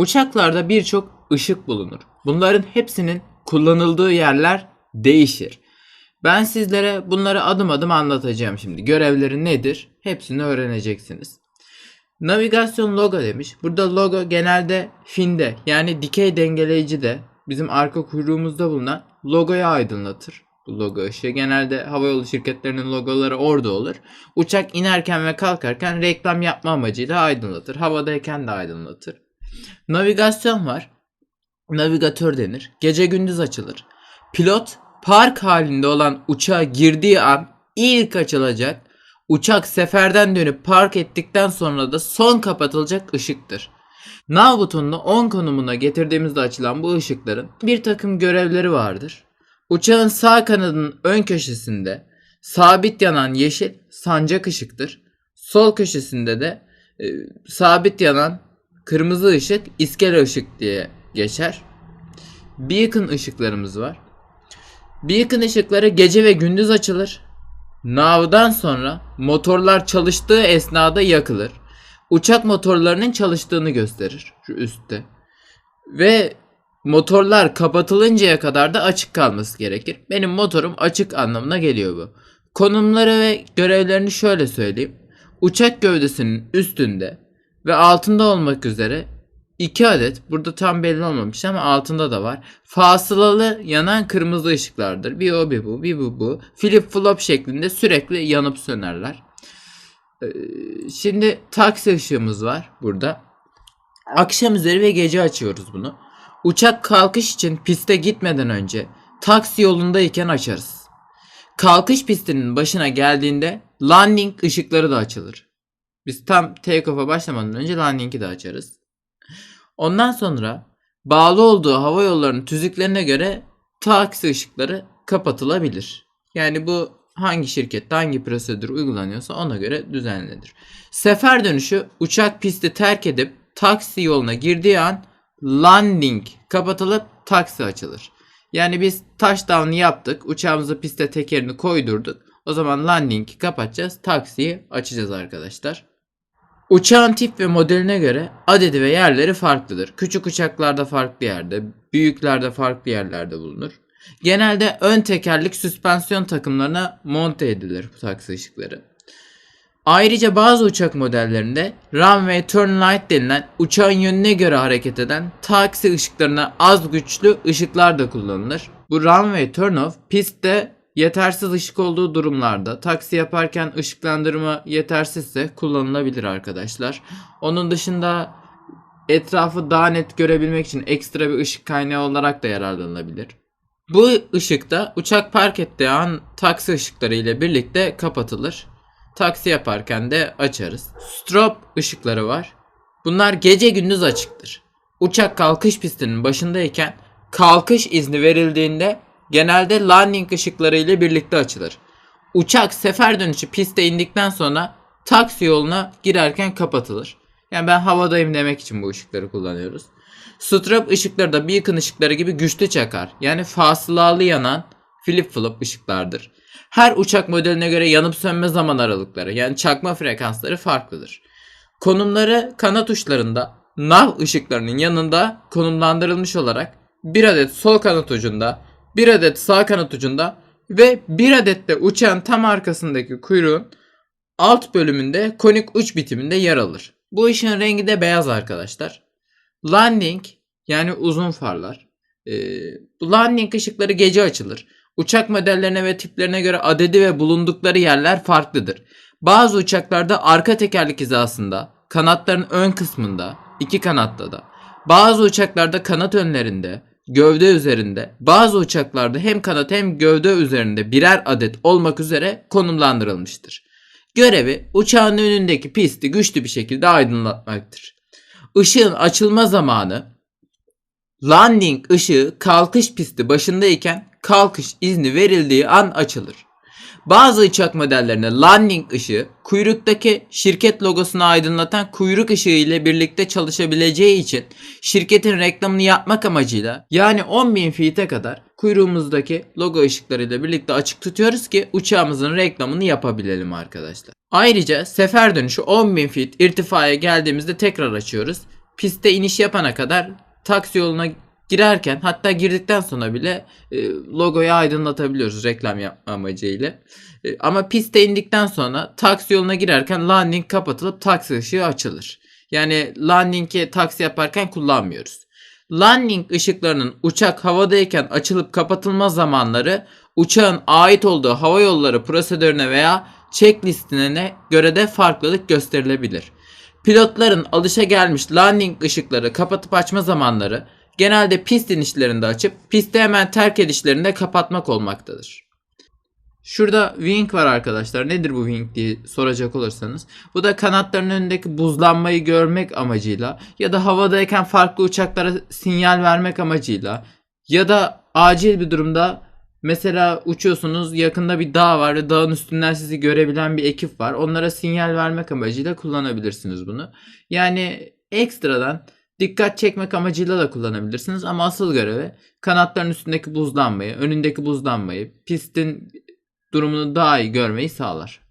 Uçaklarda birçok ışık bulunur. Bunların hepsinin kullanıldığı yerler değişir. Ben sizlere bunları adım adım anlatacağım şimdi. Görevleri nedir? Hepsini öğreneceksiniz. Navigasyon logo demiş. Burada logo genelde finde yani dikey dengeleyici de bizim arka kuyruğumuzda bulunan logoyu aydınlatır. Bu logo ışığı genelde havayolu şirketlerinin logoları orada olur. Uçak inerken ve kalkarken reklam yapma amacıyla aydınlatır. Havadayken de aydınlatır. Navigasyon var. Navigatör denir. Gece gündüz açılır. Pilot park halinde olan uçağa girdiği an ilk açılacak. Uçak seferden dönüp park ettikten sonra da son kapatılacak ışıktır. Nav butonunu 10 konumuna getirdiğimizde açılan bu ışıkların bir takım görevleri vardır. Uçağın sağ kanadının ön köşesinde sabit yanan yeşil sancak ışıktır. Sol köşesinde de e, sabit yanan kırmızı ışık iskele ışık diye geçer. Beacon ışıklarımız var. Beacon ışıkları gece ve gündüz açılır. Nav'dan sonra motorlar çalıştığı esnada yakılır. Uçak motorlarının çalıştığını gösterir şu üstte. Ve motorlar kapatılıncaya kadar da açık kalması gerekir. Benim motorum açık anlamına geliyor bu. Konumları ve görevlerini şöyle söyleyeyim. Uçak gövdesinin üstünde ve altında olmak üzere 2 adet burada tam belli olmamış ama altında da var. Fasılalı yanan kırmızı ışıklardır. Bir o bir bu bir bu bu. Flip flop şeklinde sürekli yanıp sönerler. Ee, Şimdi taksi ışığımız var burada. Akşam üzeri ve gece açıyoruz bunu. Uçak kalkış için piste gitmeden önce taksi yolundayken açarız. Kalkış pistinin başına geldiğinde landing ışıkları da açılır. Biz tam take-off'a başlamadan önce landing'i de açarız. Ondan sonra bağlı olduğu hava yollarının tüzüklerine göre taksi ışıkları kapatılabilir. Yani bu hangi şirkette hangi prosedür uygulanıyorsa ona göre düzenlenir. Sefer dönüşü uçak pisti terk edip taksi yoluna girdiği an landing kapatılıp taksi açılır. Yani biz touchdown yaptık. Uçağımızı piste tekerini koydurduk. O zaman landing'i kapatacağız. Taksiyi açacağız arkadaşlar. Uçağın tip ve modeline göre adedi ve yerleri farklıdır. Küçük uçaklarda farklı yerde, büyüklerde farklı yerlerde bulunur. Genelde ön tekerlik süspansiyon takımlarına monte edilir bu taksi ışıkları. Ayrıca bazı uçak modellerinde runway turn light denilen uçağın yönüne göre hareket eden taksi ışıklarına az güçlü ışıklar da kullanılır. Bu runway turn off pistte yetersiz ışık olduğu durumlarda taksi yaparken ışıklandırma yetersizse kullanılabilir arkadaşlar. Onun dışında etrafı daha net görebilmek için ekstra bir ışık kaynağı olarak da yararlanılabilir. Bu ışıkta uçak park ettiği an taksi ışıkları ile birlikte kapatılır. Taksi yaparken de açarız. Strop ışıkları var. Bunlar gece gündüz açıktır. Uçak kalkış pistinin başındayken kalkış izni verildiğinde genelde landing ışıkları ile birlikte açılır. Uçak sefer dönüşü piste indikten sonra taksi yoluna girerken kapatılır. Yani ben havadayım demek için bu ışıkları kullanıyoruz. Strap ışıkları da beacon ışıkları gibi güçlü çakar. Yani fasılalı yanan flip flop ışıklardır. Her uçak modeline göre yanıp sönme zaman aralıkları yani çakma frekansları farklıdır. Konumları kanat uçlarında nav ışıklarının yanında konumlandırılmış olarak bir adet sol kanat ucunda, bir adet sağ kanat ucunda ve bir adet de uçağın tam arkasındaki kuyruğun alt bölümünde konik uç bitiminde yer alır. Bu ışığın rengi de beyaz arkadaşlar. Landing yani uzun farlar. Ee, bu landing ışıkları gece açılır. Uçak modellerine ve tiplerine göre adedi ve bulundukları yerler farklıdır. Bazı uçaklarda arka tekerlek hizasında, kanatların ön kısmında, iki kanatta da. Bazı uçaklarda kanat önlerinde, gövde üzerinde, bazı uçaklarda hem kanat hem gövde üzerinde birer adet olmak üzere konumlandırılmıştır. Görevi uçağın önündeki pisti güçlü bir şekilde aydınlatmaktır. Işığın açılma zamanı landing ışığı kalkış pisti başındayken kalkış izni verildiği an açılır. Bazı uçak modellerine landing ışığı kuyruktaki şirket logosunu aydınlatan kuyruk ışığı ile birlikte çalışabileceği için şirketin reklamını yapmak amacıyla yani 10.000 feet'e kadar kuyruğumuzdaki logo ışıklarıyla birlikte açık tutuyoruz ki uçağımızın reklamını yapabilelim arkadaşlar. Ayrıca sefer dönüşü 10.000 feet irtifaya geldiğimizde tekrar açıyoruz. piste iniş yapana kadar taksi yoluna girerken hatta girdikten sonra bile e, logoyu aydınlatabiliyoruz reklam yapma amacıyla. E, ama piste indikten sonra taksi yoluna girerken landing kapatılıp taksi ışığı açılır. Yani landing'i taksi yaparken kullanmıyoruz. Landing ışıklarının uçak havadayken açılıp kapatılma zamanları uçağın ait olduğu hava yolları prosedürüne veya checklistine göre de farklılık gösterilebilir. Pilotların alışagelmiş landing ışıkları kapatıp açma zamanları genelde pist inişlerinde açıp pisti hemen terk edişlerinde kapatmak olmaktadır. Şurada wing var arkadaşlar. Nedir bu wing diye soracak olursanız. Bu da kanatların önündeki buzlanmayı görmek amacıyla ya da havadayken farklı uçaklara sinyal vermek amacıyla ya da acil bir durumda mesela uçuyorsunuz yakında bir dağ var ve dağın üstünden sizi görebilen bir ekip var. Onlara sinyal vermek amacıyla kullanabilirsiniz bunu. Yani ekstradan dikkat çekmek amacıyla da kullanabilirsiniz ama asıl görevi kanatların üstündeki buzlanmayı, önündeki buzlanmayı, pistin durumunu daha iyi görmeyi sağlar.